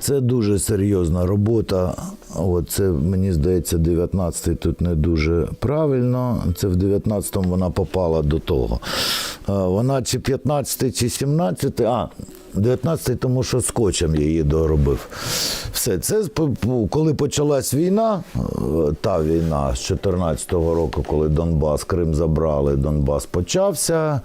Це дуже серйозна робота. От це, мені здається, 19-й тут не дуже правильно. Це в 19-му вона попала до того. Е, Вона чи 15-й, чи 17-й, а 19-й, тому що скотчем її доробив. Все, це коли почалась війна, е, та війна з 14-го року, коли Донбас, Крим забрали, Донбас почався.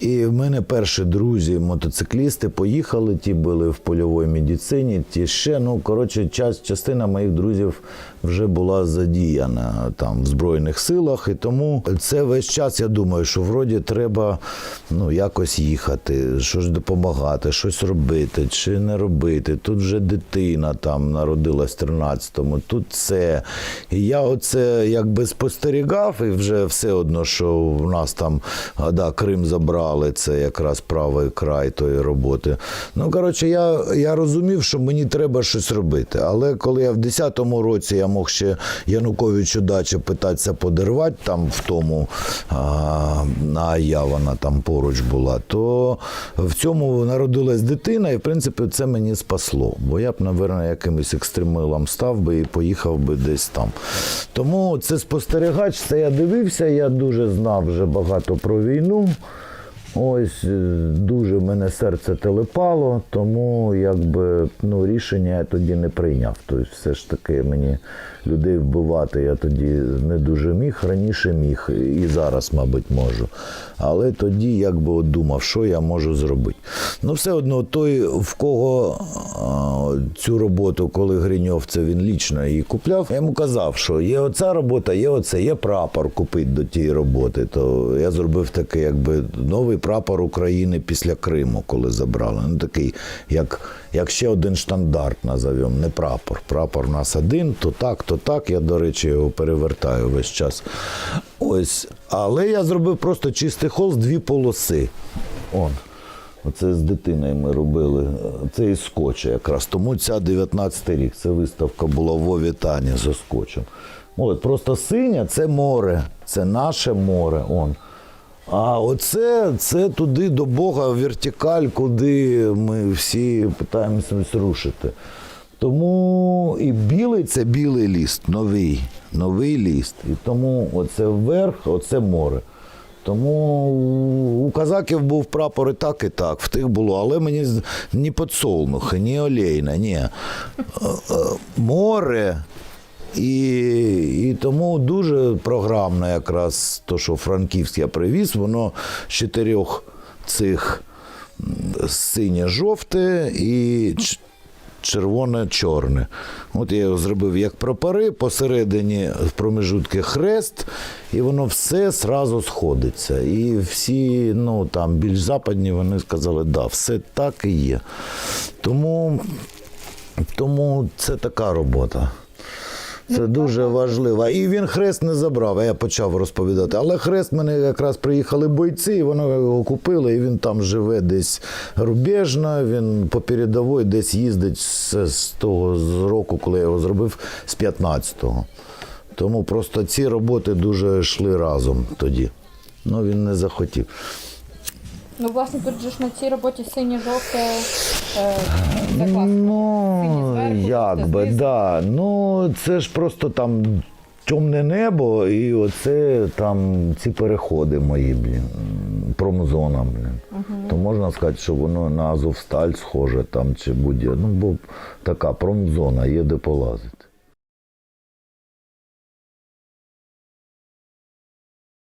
І в мене перші друзі, мотоциклісти, поїхали, ті були в польовій медицині, ті ще. Ну, коротше, частина моїх друзів вже була задіяна там в Збройних силах. І тому це весь час я думаю, що вроді треба ну, якось їхати, щось допомагати, щось робити чи не робити. Тут вже дитина там народилась в 13-му, тут це. І я оце якби спостерігав, і вже все одно, що в нас там да, Крим забрали, це якраз правий край тої роботи. Ну, коротше, я, я розумів, що мені треба щось робити. Але коли я в 10-му році я мог ще Януковичу дачі питатися подервати там в тому, а я вона там поруч була, то в цьому народилась дитина, і в принципі це мені спасло. Бо я б, напевно, якимось екстремилом став би і поїхав би десь там. Тому це спостерігач, це я дивився, я дуже знав вже багато про війну. Ось е, дуже мене серце телепало, тому якби ну, рішення я тоді не прийняв. Тобто, все ж таки мені людей вбивати я тоді не дуже міг, раніше міг і зараз, мабуть, можу. Але тоді якби от думав, що я можу зробити. Ну, все одно, той, в кого а, цю роботу, коли Гриньов, це він лічно її купляв, я йому казав, що є оця робота, є оце, є прапор купити до тієї роботи. То я зробив такий, якби новий прапор України після Криму, коли забрали. Ну такий, як, як ще один штандарт назовемо, не прапор. Прапор у нас один, то так, то так. Я, до речі, його перевертаю весь час. Ось. Але я зробив просто чистий холст, дві полоси. Он. Оце з дитиною ми робили. Це із скотча якраз. Тому ця 19 рік. Це виставка була в Вові Тані зі скотчем. От, просто синя це море, це наше море. Он. А оце це туди до Бога вертикаль, куди ми всі питаємося рушити. Тому і білий це білий ліст, новий, новий ліст. І тому оце вверх, оце море. Тому у казаків був прапор і так, і так. В тих було, але мені ні подсолнухи, ні олейна, ні. Е, е, Море. І, і тому дуже програмно якраз то, що Франківськ я привіз, воно з чотирьох цих синє-жовте і червоне-чорне. От я його зробив як прапори, посередині в промежутки хрест, і воно все зразу сходиться. І всі, ну там більш западні, вони сказали, да, все так і є. Тому, тому це така робота. Це дуже важливо. І він хрест не забрав, а я почав розповідати. Але хрест мене якраз приїхали бойці, і вони його купили, і він там живе десь рубежно, він по передовій десь їздить з, з того з року, коли я його зробив, з 15-го. Тому просто ці роботи дуже йшли разом тоді. Ну він не захотів. Ну, власне, тут же ж на цій роботі синє-жовте е, закладка. Ну, як би, да. Ну, це ж просто там темне небо, і оце там ці переходи мої, блін, промзона, блін. То можна сказати, що воно на Азовсталь схоже там чи будь-яке. Ну, бо така промзона, є де полазити.